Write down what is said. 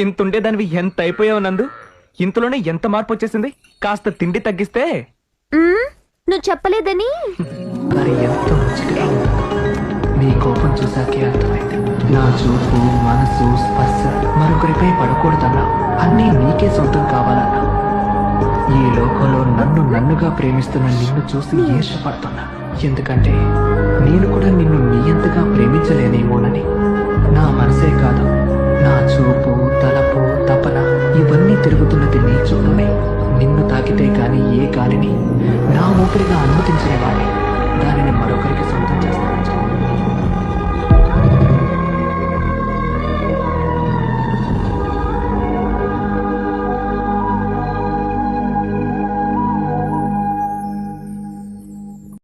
ఇంతుండేదానివి ఎంత అయిపోయావు నందు? ఇంతలోనే ఎంత మార్పు వచ్చేసింది? కాస్త తిండి తగ్గిస్తే? మ్మ్, నువ్వు చెప్పలేదని. మరి ఎంతో ముచ్చటగా ఉంది మీ కోపం చూసాకే అర్థమైంది. నా చూపు మనసు స్పర్శ మరొకరిపై పడకూడదన్నా అన్నీ నీకే సొంతం కావాలన్నా. ఈ లోకంలో నన్ను నన్నుగా ప్రేమిస్తున్న నిన్ను చూసి ఈర్షపడుతున్నా. ఎందుకంటే నేను కూడా నిన్ను నీ అంతగా ప్రేమించలేనేమోనని. నా మనసే కాదు నా చూపు తాకితే కానీ ఏ గాలిని నా ఊపిరిగా అనుమతించని వాడిని